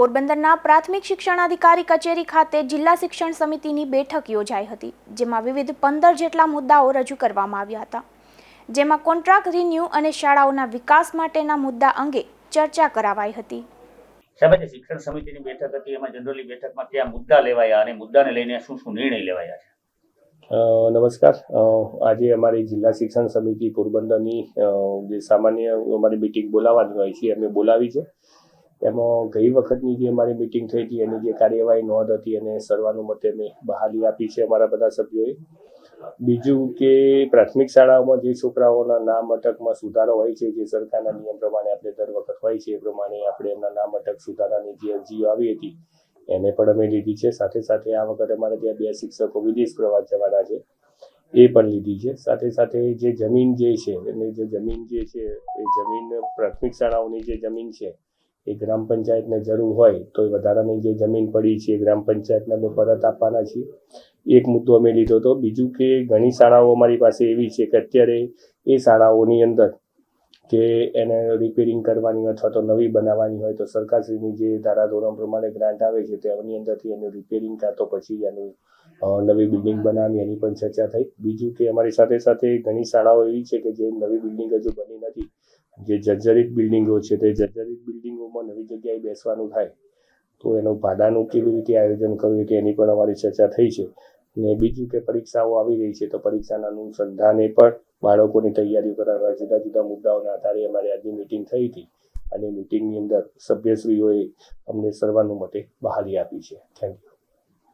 પોરબંદરના પ્રાથમિક શિક્ષણાધિકારી કચેરી ખાતે જિલ્લા શિક્ષણ સમિતિની બેઠક યોજાઈ હતી જેમાં વિવિધ પંદર જેટલા મુદ્દાઓ રજૂ કરવામાં આવ્યા હતા. જેમાં કોન્ટ્રાક્ટ રિન્યુ અને શાળાઓના વિકાસ માટેના મુદ્દા અંગે ચર્ચા કરાવાઈ હતી. સાહેબ શિક્ષણ સમિતિની બેઠક હતી એમાં જનરલી બેઠકમાં કયા મુદ્દા લેવાયા અને મુદ્દાને લઈને શું શું નિર્ણય લેવાયા છે? નમસ્કાર. આજે અમારી જિલ્લા શિક્ષણ સમિતિ પોરબંદરની જે સામાન્ય અમારી મિટિંગ બોલાવવાની હોય છે અમે બોલાવી છે. એમાં ગઈ વખતની જે અમારી મિટિંગ થઈ હતી, એની જે કાર્યવાહી નોંધ હતી એને સર્વાનુમતે મેં બહાલી આપી છે અમારા બધા સભ્યોએ. બીજું કે પ્રાથમિક શાળાઓમાં જે છોકરાઓના નામ અટકમાં સુધારો હોય છે, જે સરકારના નિયમ પ્રમાણે આપણે દર વખત હોય છે, એ પ્રમાણે આપણે એમના નામ અટક સુધારાની જે અરજીઓ આવી હતી, એને પણ અમે લીધી છે. સાથે સાથે આ વખતે અમારે ત્યાં બે શિક્ષકો વિદેશ પ્રવાસ જવાના છે, એ પણ લીધી છે. સાથે સાથે જે જમીન જે છે એટલે જે જમીન જે છે, એ જમીન પ્રાથમિક શાળાઓની જે જમીન છે એ ગ્રામ પંચાયતને જરૂર હોય તો એ વધારાની જે જમીન પડી છે ગ્રામ પંચાયતને અમે પરત આપવાના છીએ. એક મુદ્દો અમે લીધો હતો. બીજું કે ઘણી શાળાઓ અમારી પાસે એવી છે કે અત્યારે એ શાળાઓની અંદર કે એને રિપેરિંગ કરવાની અથવા તો નવી બનાવવાની હોય તો સરકારશ્રીની જે ધારાધોરણ પ્રમાણે ગ્રાન્ટ આવે છે તેની અંદરથી એનું રિપેરિંગ કાં તો પછી એનું નવી બિલ્ડિંગ બનાવવાની એની પણ ચર્ચા થઈ. બીજું કે અમારી સાથે સાથે ઘણી શાળાઓ એવી છે કે જે નવી બિલ્ડિંગ હજુ બની નથી. જે જર્જરિત બિલ્ડિંગો છે તે જર્જરિત બિલ્ડિંગોમાં નવી જગ્યાએ બેસવાનું થાય, તો એનું ભાડાનું કેવી રીતે આયોજન કરવું કે એની પણ અમારી ચર્ચા થઈ છે. ને બીજું કે પરીક્ષાઓ આવી રહી છે, તો પરીક્ષાના અનુસંધાને પણ બાળકોની તૈયારીઓ કરાવવા જુદા જુદા મુદ્દાઓના આધારે અમારી આજની મિટિંગ થઈ હતી. અને મિટિંગની અંદર સભ્યશ્રીઓએ અમને સર્વાનુમતે બહાલી આપી છે. Thank you